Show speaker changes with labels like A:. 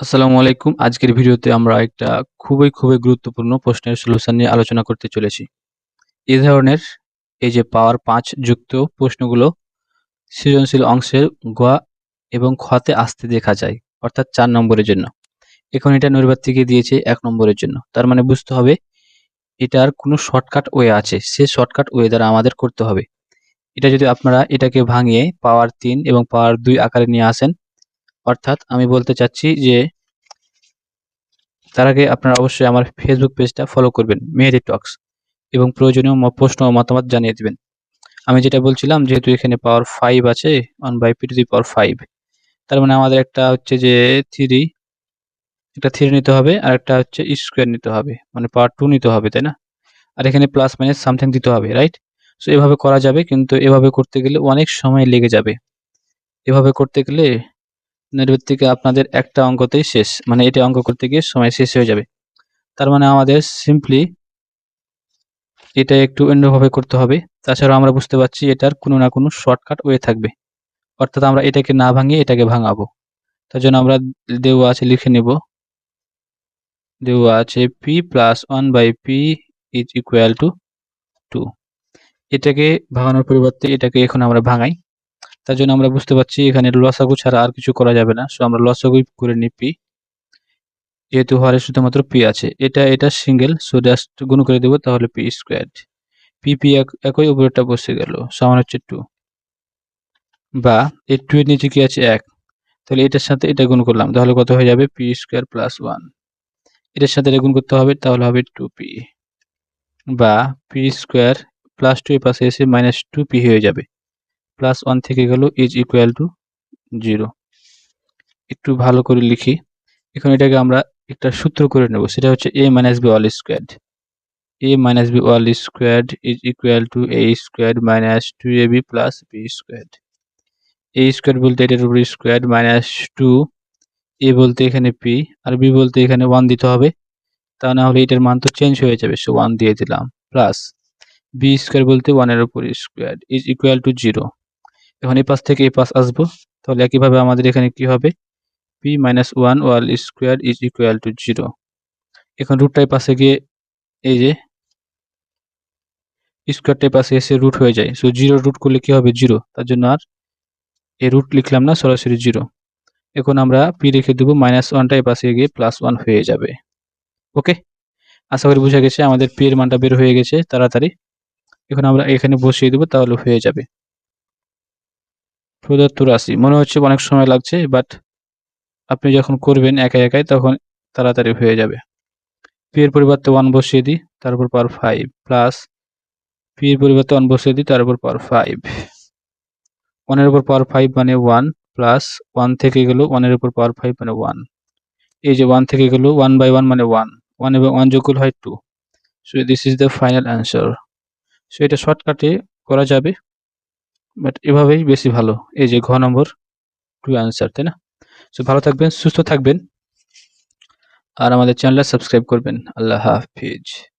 A: আসসালামু আলাইকুম। আজকের ভিডিওতে আমরা একটা খুবই খুবই গুরুত্বপূর্ণ প্রশ্নের সলিউশন নিয়ে আলোচনা করতে চলেছি। এই ধরনের এই যে পাওয়ার পাঁচ যুক্ত প্রশ্নগুলো সৃজনশীল অংশের গোয়া এবং খতে আসতে দেখা যায়, অর্থাৎ চার নম্বরের জন্য। এখন এটা নৈর্বাত থেকে দিয়েছে এক নম্বরের জন্য। তার মানে বুঝতে হবে, এটার কোনো শর্টকাট ওয়ে আছে। সে শর্টকাট ওয়ে দ্বারা আমাদের করতে হবে। এটা যদি আপনারা এটাকে ভাঙিয়ে পাওয়ার তিন এবং পাওয়ার দুই আকারে নিয়ে আসেন অর্থাৎ আমি বলতে চাচ্ছি যে তার আগে আপনারা অবশ্যই আমার ফেসবুক পেজটা ফলো করবেন মেহেদি টক্স এবং প্রয়োজনীয় প্রশ্ন ও মতামত জানিয়ে দেবেন। আমি যেটা বলছিলাম, যেহেতু এখানে পাওয়ার ফাইভ আছে one by P to the power five তার মানে আমাদের একটা হচ্ছে যে থ্রি একটা থ্রি নিতে হবে, আর একটা হচ্ছে স্কোয়ার নিতে হবে মানে পাওয়ার টু নিতে হবে, তাই না? আর এখানে প্লাস মাইনাস সামথিং দিতে হবে রাইট সো এভাবে করা যাবে, কিন্তু এভাবে করতে গেলে অনেক সময় লেগে যাবে। এভাবে করতে গেলে থেকে আপনাদের একটা অঙ্কতেই শেষ। মানে এটা অঙ্ক করতে গিয়ে সময় শেষ হয়ে যাবে। তার মানে আমাদের সিম্পলি এটা একটু অন্যভাবে করতে হবে। তাছাড়া আমরা বুঝতে পারছি এটার কোনো না কোনো শর্টকাট ওয়ে থাকবে। অর্থাৎ আমরা এটাকে না ভাঙিয়ে এটাকে ভাঙাবো। তার জন্য আমরা দেওয়া আছে লিখে নেব। দেওয়া আছে P plus one by P is equal to two এটাকে ভাঙানোর পরিবর্তে এটাকে এখন আমরা ভাঙাই। তার জন্য আমরা বুঝতে পারছি এখানে লসাগু ছাড়া আর কিছু করা যাবে না। সো আমরা লসাগুই করে নিই পি যেহেতু হরে শুধুমাত্র পি আছে। এটা এটা সিঙ্গেল সো জাস্ট গুণ করে দেবো, তাহলে পি স্কোয়ার পি পি একই উপরেরটা বসে গেল। সমান হচ্ছে টু বা, এই টু এর নিচে কি আছে? এক। তাহলে এটার সাথে এটা গুণ করলাম। তাহলে কত হয়ে যাবে? পি স্কোয়ার প্লাস ওয়ান এটার সাথে এটা গুণ করতে হবে, তাহলে হবে টু পি বা পি স্কোয়ার প্লাস টু এর পাশে এসে মাইনাস টু পি হয়ে যাবে। প্লাস ওয়ান থেকে গেল ইজ ইকুয়াল টু জিরো একটু ভালো করে লিখি। এখন এটাকে আমরা একটা সূত্র করে নেব, সেটা হচ্ছে A minus B all square A minus B all square is equal to A square minus two A B plus B square A square বলতে এটার উপর স্কোয়ার মাইনাস টু এ বলতে এখানে পি আর বি বলতে এখানে ওয়ান দিতে হবে। তা না হলে এটার মান তো চেঞ্জ হয়ে যাবে সো ওয়ান দিয়ে দিলাম। প্লাস বি স্কোয়ার বলতে ওয়ানের উপর square is equal to zero এখন এই পাশ থেকে এই পাশ আসব। তাহলে একইভাবে আমাদের এখানে কি হবে? P minus one whole square is equal to zero এখন রুটটাই পাশে গিয়ে এই যে স্কোয়ারটাই পাশে এসে রুট হয়ে যায়। সো জিরো রুট করলে কি হবে? জিরো তার জন্য আর এই রুট লিখলাম না, সরাসরি জিরো এখন আমরা পি রেখে দেবো মাইনাস ওয়ানটাই পাশে গিয়ে প্লাস ওয়ান হয়ে যাবে। ওকে আশা করি বোঝা গেছে, আমাদের পি এর মানটা বের হয়ে গেছে, তাড়াতাড়ি। এখন আমরা এখানে বসিয়ে দেবো, তাহলে হয়ে যাবে। প্রদত্ত রাশি মনে হচ্ছে অনেক সময় লাগছে বাট আপনি যখন করবেন একা একাই, তখন তাড়াতাড়ি হয়ে যাবে। পি এর পরিবর্তে ওয়ান বসিয়ে দিই, তারপর পাওয়ার ফাইভ প্লাস পি এর পরিবর্তে ওয়ান বসিয়ে দিই তার উপর পাওয়ার ফাইভ ওয়ানের উপর পাওয়ার ফাইভ মানে ওয়ান প্লাস ওয়ান থেকে গেল ওয়ানের উপর পাওয়ার ফাইভ মানে ওয়ান এই যে ওয়ান থেকে গেল ওয়ান বাই ওয়ান মানে ওয়ান ওয়ান এবং ওয়ান যোগ হয় two so this is the final answer so এটা শর্টকাটে করা যাবে। বাট এভাবেই বেশি ভালো। এই যে ঘ নম্বর, টু অ্যান্সার, তাই না? সো ভালো থাকবেন, সুস্থ থাকবেন। আর আমাদের চ্যানেলটা সাবস্ক্রাইব করবেন। আল্লাহ হাফিজ।